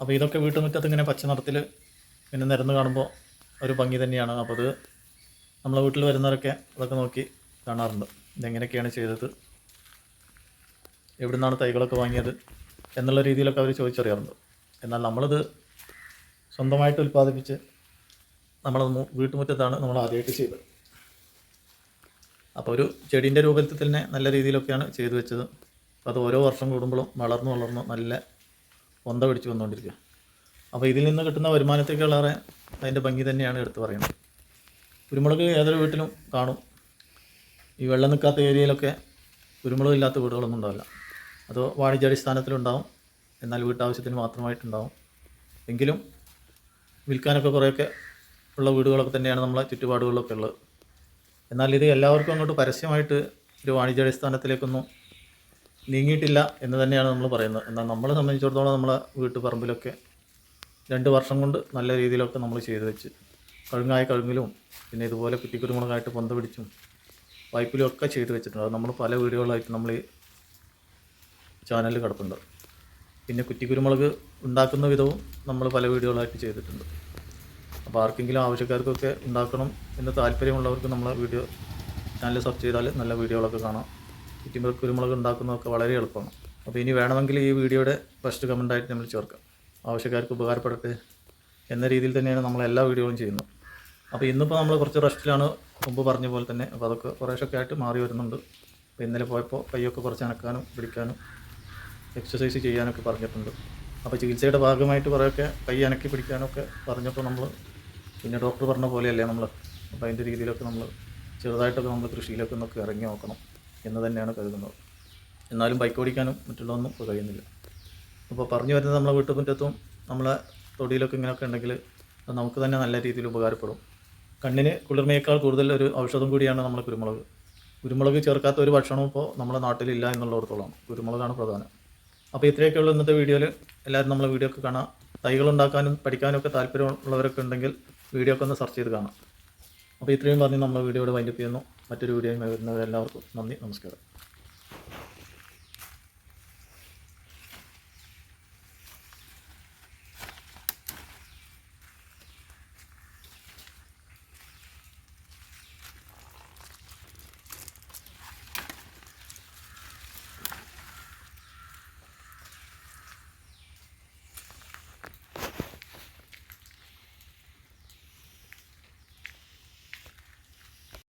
അപ്പോൾ ഇതൊക്കെ വീട്ടുമുറ്റത്ത് ഇങ്ങനെ പച്ച നിറത്തിൽ പിന്നെ നിരന്ന് കാണുമ്പോൾ ഒരു ഭംഗി തന്നെയാണ്. അപ്പോൾ അത് നമ്മളെ വീട്ടിൽ വരുന്നവരൊക്കെ അതൊക്കെ നോക്കി കാണാറുണ്ട്. ഇതെങ്ങനെയൊക്കെയാണ് ചെയ്തത്? എവിടെ നിന്നാണ് തൈകളൊക്കെ വാങ്ങിയത്? എന്നുള്ള രീതിയിലൊക്കെ അവർ ചോദിച്ചറിയാറുണ്ട്. എന്നാൽ നമ്മളിത് സ്വന്തമായിട്ട് ഉൽപ്പാദിപ്പിച്ച് നമ്മളത് വീട്ടുമുറ്റത്താണ് നമ്മൾ ആദ്യമായിട്ട് ചെയ്തത്. അപ്പോൾ ഒരു ചെടീന്റെ രൂപത്തിൽ തന്നെ നല്ല രീതിയിലൊക്കെയാണ് ചെയ്തു വെച്ചത്. അത് ഓരോ വർഷം കൂടുമ്പോഴും വളർന്നു വളർന്നു നല്ല പൊന്ത പിടിച്ച് വന്നുകൊണ്ടിരിക്കുക. അപ്പോൾ ഇതിൽ നിന്ന് കിട്ടുന്ന വരുമാനത്തേക്കാളേറെ അതിന്റെ ഭംഗി തന്നെയാണ് എടുത്തു പറയുന്നത്. കുരുമുളക് ഏതൊരു വീട്ടിലും കാണും. ഈ വെള്ളം നിൽക്കാത്ത ഏരിയയിലൊക്കെ കുരുമുളക് ഇല്ലാത്ത വീടുകളൊന്നും ഉണ്ടാവില്ല. അത് വാണിജ്യാടിസ്ഥാനത്തിലുണ്ടാവും. എന്നാൽ വീട്ടാവശ്യത്തിന് മാത്രമായിട്ടുണ്ടാവും. എങ്കിലും വിൽക്കാനൊക്കെ കുറേയൊക്കെ ഉള്ള വീടുകളൊക്കെ തന്നെയാണ് നമ്മളെ ചുറ്റുപാടുകളിലൊക്കെ ഉള്ളത്. എന്നാൽ ഇത് എല്ലാവർക്കും അങ്ങോട്ട് പരസ്യമായിട്ട് ഒരു വാണിജ്യാടിസ്ഥാനത്തിലേക്കൊന്നും നീങ്ങിയിട്ടില്ല എന്ന് തന്നെയാണ് നമ്മൾ പറയുന്നത്. എന്നാൽ നമ്മളെ സംബന്ധിച്ചിടത്തോളം നമ്മളെ വീട്ടുപറമ്പിലൊക്കെ രണ്ട് വർഷം കൊണ്ട് നല്ല രീതിയിലൊക്കെ നമ്മൾ ചെയ്തു വെച്ച് കഴുങ്ങായ കഴുങ്ങിലും പിന്നെ ഇതുപോലെ കുറ്റിക്കുരുമുളകായിട്ട് പൊന്ത പിടിച്ചും പൈപ്പിലും ഒക്കെ ചെയ്തു വെച്ചിട്ടുണ്ട്. അത് നമ്മൾ പല വീഡിയോകളായിട്ട് നമ്മൾ ഈ ചാനലിൽ കിടപ്പുണ്ട്. പിന്നെ കുറ്റിക്കുരുമുളക് ഉണ്ടാക്കുന്ന വിധവും നമ്മൾ പല വീഡിയോകളായിട്ട് ചെയ്തിട്ടുണ്ട്. അപ്പോൾ ആർക്കെങ്കിലും ആവശ്യക്കാർക്കൊക്കെ ഉണ്ടാക്കണം എന്ന് താല്പര്യമുള്ളവർക്ക് നമ്മളെ വീഡിയോ ചാനൽ സെർച്ച് ചെയ്താൽ നല്ല വീഡിയോകളൊക്കെ കാണാം. കുറ്റിമുളക് കുരുമുളക് ഉണ്ടാക്കുന്നതൊക്കെ വളരെ എളുപ്പമാണ്. അപ്പോൾ ഇനി വേണമെങ്കിൽ ഈ വീഡിയോയുടെ ഫസ്റ്റ് കമന്റായിട്ട് നമ്മൾ ചേർക്കാം. ആവശ്യക്കാർക്ക് ഉപകാരപ്പെടട്ടെ എന്ന രീതിയിൽ തന്നെയാണ് നമ്മൾ എല്ലാ വീഡിയോകളും ചെയ്യുന്നത്. അപ്പോൾ ഇന്നിപ്പോൾ നമ്മൾ കുറച്ച് റെസ്റ്റിലാണ് മുമ്പ് പറഞ്ഞ പോലെ തന്നെ. അപ്പോൾ അതൊക്കെ കുറേശ്ശൊക്കെ ആയിട്ട് മാറി വരുന്നുണ്ട്. അപ്പോൾ ഇന്നലെ പോയപ്പോൾ കൈയൊക്കെ കുറച്ച് അനക്കാനും പിടിക്കാനും എക്സസൈസ് ചെയ്യാനൊക്കെ പറഞ്ഞിട്ടുണ്ട്. അപ്പോൾ ചികിത്സയുടെ ഭാഗമായിട്ട് കുറേയൊക്കെ കൈ അനക്കി പിടിക്കാനൊക്കെ പറഞ്ഞപ്പോൾ നമ്മൾ പിന്നെ ഡോക്ടർ പറഞ്ഞ പോലെയല്ലേ നമ്മൾ അപ്പോൾ അതിന്റെ രീതിയിലൊക്കെ നമ്മൾ ചെറുതായിട്ടൊക്കെ നമ്മൾ കൃഷിയിലൊക്കെ ഒന്നൊക്കെ ഇറങ്ങി നോക്കണം. എന്ന് തന്നെയാണ് കരുതുന്നത്. എന്നാലും ബൈക്ക് ഓടിക്കാനും മറ്റുള്ളതൊന്നും ഇപ്പോൾ കഴിയുന്നില്ല അപ്പോൾ പറഞ്ഞു വരുന്നത് നമ്മളെ വീട്ടുമുറ്റത്തും നമ്മളെ തൊടിയിലൊക്കെ ഇങ്ങനെയൊക്കെ ഉണ്ടെങ്കിൽ അത് നമുക്ക് തന്നെ നല്ല രീതിയിൽ ഉപകാരപ്പെടും. കണ്ണിന് കുളിർമയേക്കാൾ കൂടുതൽ ഒരു ഔഷധം കൂടിയാണ് നമ്മളെ കുരുമുളക്. കുരുമുളക് ചേർക്കാത്ത ഒരു ഭക്ഷണവും ഇപ്പോൾ നമ്മുടെ നാട്ടിലില്ല എന്നുള്ളവർത്തോളം കുരുമുളകാണ് പ്രധാനം. അപ്പോൾ ഇത്രയൊക്കെയുള്ള ഇന്നത്തെ വീഡിയോയിൽ എല്ലാവരും നമ്മളെ വീഡിയോ ഒക്കെ കാണാം. തൈകൾ ഉണ്ടാക്കാനും പഠിക്കാനും ഒക്കെ താല്പര്യമുള്ളവരൊക്കെ ഉണ്ടെങ്കിൽ വീഡിയോ ഒക്കെ ഒന്ന് സെർച്ച് ചെയ്ത് കാണാം. അപ്പോൾ ഇത്രയും പറഞ്ഞ് നമ്മൾ വീഡിയോയുടെ വൈൻഡപ്പ് ചെയ്യുന്നു. മറ്റൊരു വീഡിയോ വരുന്നത് എല്ലാവർക്കും നന്ദി നമസ്കാരം.